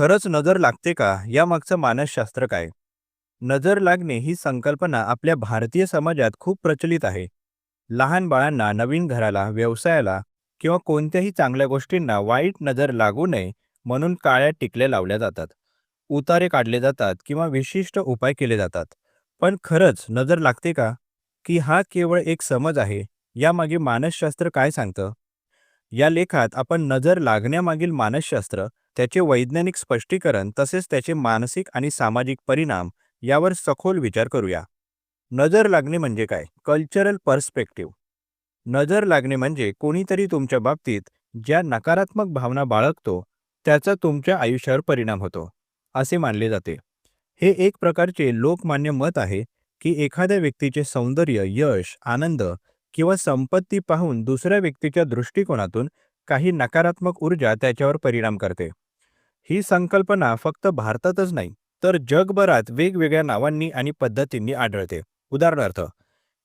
खरंच नजर लागते का? यामागचं मानसशास्त्र काय? नजर लागणे ही संकल्पना आपल्या भारतीय समाजात खूप प्रचलित आहे. लहान बाळांना नवीन घराला व्यवसायाला किंवा कोणत्याही चांगल्या गोष्टींना वाईट नजर लागू नये म्हणून काळ्या टिकल्या लावल्या जातात. उतारे काढले जातात किंवा विशिष्ट उपाय केले जातात. पण खरंच नजर लागते का? की हा केवळ एक समज आहे. यामागे मानसशास्त्र काय सांगतं? या लेखात आपण नजर लागण्यामागील मानसशास्त्र त्याचे वैज्ञानिक स्पष्टीकरण तसेच त्याचे मानसिक आणि सामाजिक परिणाम यावर सखोल विचार करूया. नजर लागणे म्हणजे काय? Cultural perspective. नजर लागणे म्हणजे कोणीतरी तुमच्या बाबतीत ज्या नकारात्मक भावना बाळगतो त्याचा तुमच्या आयुष्यावर परिणाम होतो असे मानले जाते. हे एक प्रकारचे लोकमान्य मत आहे की एखाद्या व्यक्तीचे सौंदर्य यश आनंद किंवा संपत्ती पाहून दुसऱ्या व्यक्तीच्या दृष्टिकोनातून काही नकारात्मक ऊर्जा त्याच्यावर परिणाम करते. ही संकल्पना फक्त भारतातच नाही तर जगभरात वेगवेगळ्या नावांनी आणि पद्धतींनी आढळते. उदाहरणार्थ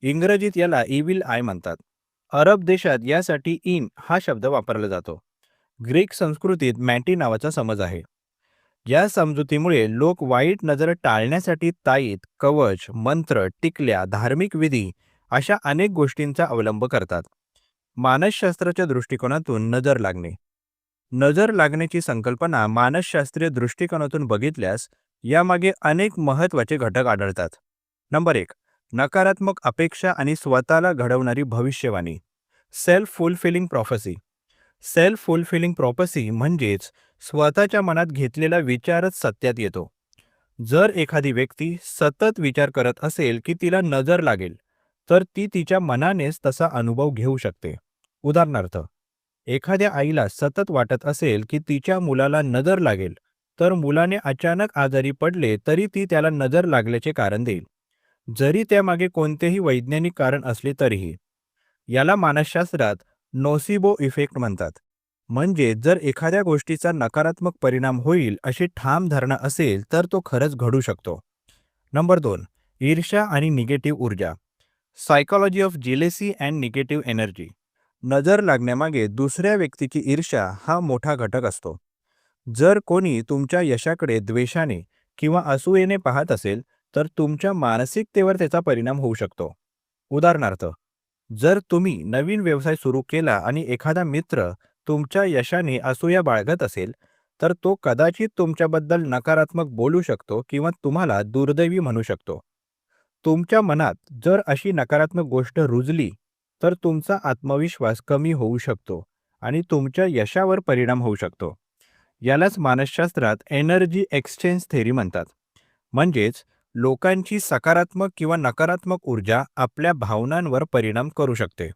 इंग्रजीत याला इविल आय म्हणतात. अरब देशात यासाठी इन हा शब्द वापरला जातो. ग्रीक संस्कृतीत मॅटी नावाचा समज आहे. या समजुतीमुळे लोक वाईट नजर टाळण्यासाठी ताईत कवच मंत्र टिकल्या धार्मिक विधी अशा अनेक गोष्टींचा अवलंब करतात. मानसशास्त्राच्या दृष्टिकोनातून नजर लागणे. नजर लागण्याची संकल्पना मानसशास्त्रीय दृष्टिकोनातून बघितल्यास यामागे अनेक महत्त्वाचे घटक आढळतात. नंबर एक नकारात्मक अपेक्षा आणि स्वतःला घडवणारी भविष्यवाणी. Self fulfilling prophecy. Self fulfilling prophecy म्हणजेच स्वतःच्या मनात घेतलेला विचारच सत्यात येतो. जर एखादी व्यक्ती सतत विचार करत असेल की तिला नजर लागेल तर ती तिच्या मनानेच तसा अनुभव घेऊ शकते. उदाहरणार्थ एखाद्या आईला सतत वाटत असेल की तिच्या मुलाला नजर लागेल तर मुलाने अचानक आजारी पडले तरी ती त्याला नजर लागल्याचे कारण देईल. जरी त्यामागे कोणतेही वैज्ञानिक कारण असले तरीही याला मानसशास्त्रात नोसिबो इफेक्ट म्हणतात. म्हणजे जर एखाद्या गोष्टीचा नकारात्मक परिणाम होईल अशी ठाम धारणा असेल तर तो खरंच घडू शकतो. नंबर दोन ईर्ष्या आणि निगेटिव्ह ऊर्जा. Psychology of jealousy and negative energy. नजर लागण्यामागे दुसऱ्या व्यक्तीची ईर्ष्या हा मोठा घटक असतो. जर कोणी तुमच्या यशाकडे द्वेषाने किंवा असूयेने पाहत असेल तर तुमच्या मानसिकतेवर त्याचा परिणाम होऊ शकतो. उदाहरणार्थ जर तुम्ही नवीन व्यवसाय सुरू केला आणि एखादा मित्र तुमच्या यशाने असूया बाळगत असेल तर तो कदाचित तुमच्याबद्दल नकारात्मक बोलू शकतो किंवा तुम्हाला दुर्दैवी म्हणू शकतो. तुमच्या मनात जर अशी नकारात्मक गोष्ट रुजली तर तुमचा आत्मविश्वास कमी होऊ शकतो आणि तुमच्या यशावर परिणाम होऊ शकतो. यालाच मानसशास्त्रात एनर्जी एक्सचेंज थेरी म्हणतात. म्हणजेच लोकांची सकारात्मक किंवा नकारात्मक ऊर्जा आपल्या भावनांवर परिणाम करू शकते.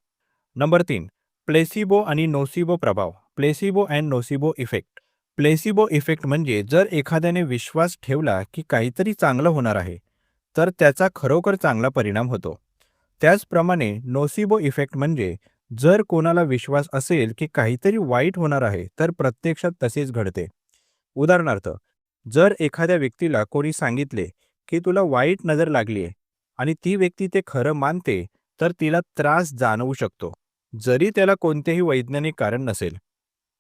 नंबर तीन प्लेसिबो आणि नोसिबो प्रभाव. Placebo and nocebo effect. Placebo effect म्हणजे जर एखाद्याने विश्वास ठेवला की काहीतरी चांगलं होणार आहे तर त्याचा खरोखर चांगला परिणाम होतो. त्याचप्रमाणे नोसिबो इफेक्ट म्हणजे जर कोणाला विश्वास असेल की काहीतरी वाईट होणार आहे तर प्रत्यक्षात तसेच घडते. उदाहरणार्थ जर एखाद्या व्यक्तीला कोणी सांगितले की तुला वाईट नजर लागली आहे आणि ती व्यक्ती ते खरं मानते तर तिला त्रास जाणवू शकतो जरी त्याला कोणतेही वैज्ञानिक कारण नसेल.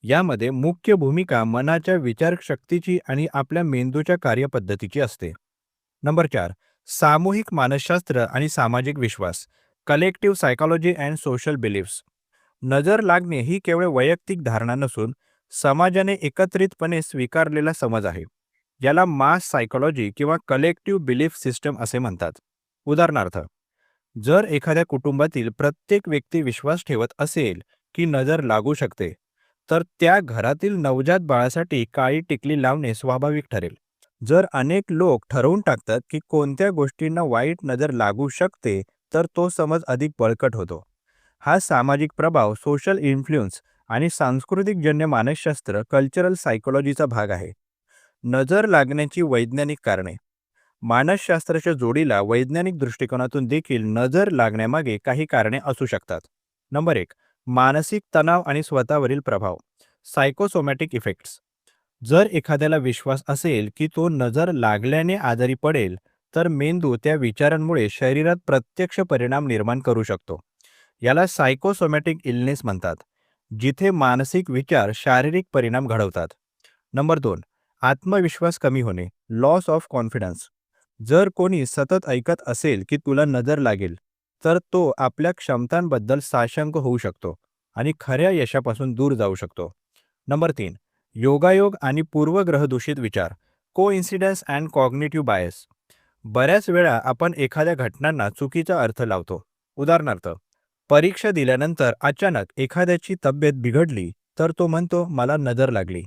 यामध्ये मुख्य भूमिका मनाच्या विचारशक्तीची आणि आपल्या मेंदूच्या कार्यपद्धतीची असते. नंबर चार सामूहिक मानसशास्त्र आणि सामाजिक विश्वास collective psychology and social beliefs नजर लागणे ही केवळ वैयक्तिक धारणा नसून समाजाने एकत्रितपणे स्वीकारलेला समज आहे याला मास सायकॉलॉजी किंवा कलेक्टिव्ह बिलीफ सिस्टम असे म्हणतात. उदाहरणार्थ जर एखाद्या कुटुंबातील प्रत्येक व्यक्ती विश्वास ठेवत असेल की नजर लागू शकते तर त्या घरातील नवजात बाळासाठी काळी टिकली लावणे स्वाभाविक ठरेल. जर अनेक लोक ठरवून टाकतात की कोणत्या गोष्टींना वाईट नजर लागू शकते तर तो समज अधिक बळकट होतो. हा सामाजिक प्रभाव सोशल इन्फ्लुएन्स आणि सांस्कृतिक जन्य मानसशास्त्र कल्चरल सायकोलॉजीचा भाग आहे. नजर लागण्याची वैज्ञानिक कारणे. मानसशास्त्राच्या जोडीला वैज्ञानिक दृष्टिकोनातून देखील नजर लागण्यामागे काही कारणे असू शकतात. नंबर एक मानसिक तणाव आणि स्वतःवरील प्रभाव. Psychosomatic effects. जर एखाद्याला विश्वास असेल की तो नजर लागल्याने आजारी पडेल तर मेंदू त्या विचारांमुळे शरीरात प्रत्यक्ष परिणाम निर्माण करू शकतो. याला सायकोसोमॅटिक इलनेस म्हणतात जिथे मानसिक विचार शारीरिक परिणाम घडवतात. नंबर दोन आत्मविश्वास कमी होणे लॉस ऑफ कॉन्फिडन्स जर कोणी सतत ऐकत असेल की तुला नजर लागेल तर तो आपल्या क्षमतांबद्दल साशंक होऊ शकतो आणि खऱ्या यशापासून दूर जाऊ शकतो. नंबर तीन योगायोग आणि पूर्वग्रहदूषित विचार को इन्सिडन्स अँड कॉग्नेटिव्ह बायस बऱ्याच वेळा आपण एखाद्या घटनांना चुकीचा अर्थ लावतो. उदाहरणार्थ परीक्षा दिल्यानंतर अचानक एखाद्याची तब्येत बिघडली तर तो म्हणतो मला नजर लागली.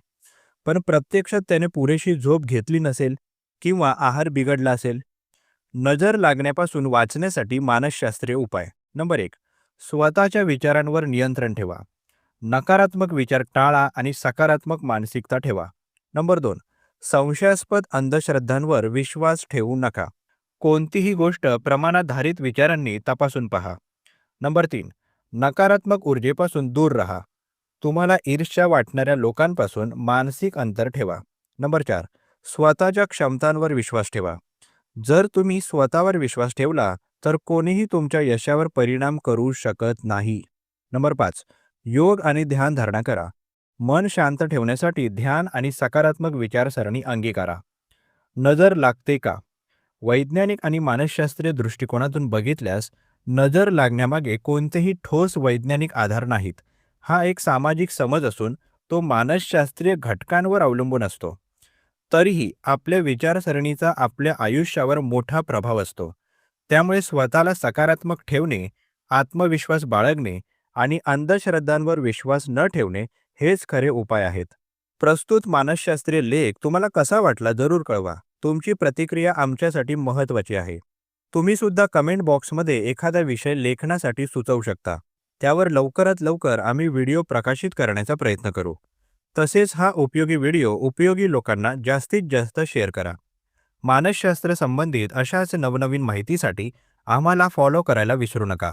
पण प्रत्यक्षात त्याने पुरेशी झोप घेतली नसेल किंवा आहार बिघडला असेल. नजर लागण्यापासून वाचण्यासाठी मानसशास्त्रीय उपाय. नंबर एक स्वतःच्या विचारांवर नियंत्रण ठेवा. नकारात्मक विचार टाळा आणि सकारात्मक मानसिकता ठेवा. नंबर दोन संशयास्पद अंधश्रद्धांवर विश्वास ठेवू नका. कोणतीही गोष्ट प्रमाणाधारित विचारांनी तपासून पहा. नंबर तीन नकारात्मक ऊर्जेपासून दूर राहा. तुम्हाला ईर्ष्या वाटणाऱ्या लोकांपासून मानसिक अंतर ठेवा. नंबर चार स्वतःच्या क्षमतांवर विश्वास ठेवा. जर तुम्ही स्वतःवर विश्वास ठेवला तर कोणीही तुमच्या यशावर परिणाम करू शकत नाही. नंबर पाच योग आणि ध्यान धारणा करा. मन शांत ठेवण्यासाठी ध्यान आणि सकारात्मक विचारसरणी अंगीकारा. नजर लागते का? वैज्ञानिक आणि मानसशास्त्रीय दृष्टिकोनातून बघितल्यास नजर लागण्यामागे कोणतेही ठोस वैज्ञानिक आधार नाहीत. हा एक सामाजिक समज असून तो मानसशास्त्रीय घटकांवर अवलंबून असतो. तरीही आपल्या विचारसरणीचा आपल्या आयुष्यावर मोठा प्रभाव असतो. त्यामुळे स्वतःला सकारात्मक ठेवणे आत्मविश्वास बाळगणे आणि अंधश्रद्धांवर विश्वास न ठेवणे हेच खरे उपाय आहेत. प्रस्तुत मानसशास्त्रीय लेख तुम्हाला कसा वाटला जरूर कळवा. तुमची प्रतिक्रिया आमच्यासाठी महत्त्वाची आहे. तुम्ही सुद्धा कमेंट बॉक्समध्ये एखादा विषय लेखनासाठी सुचवू शकता. त्यावर लवकरात लवकर आम्ही व्हिडिओ प्रकाशित करण्याचा प्रयत्न करू. तसेच हा उपयोगी व्हिडिओ उपयोगी लोकांना जास्तीत जास्त शेअर करा. मानसशास्त्र संबंधित अशाच नवनवीन माहितीसाठी आम्हाला फॉलो करायला विसरू नका.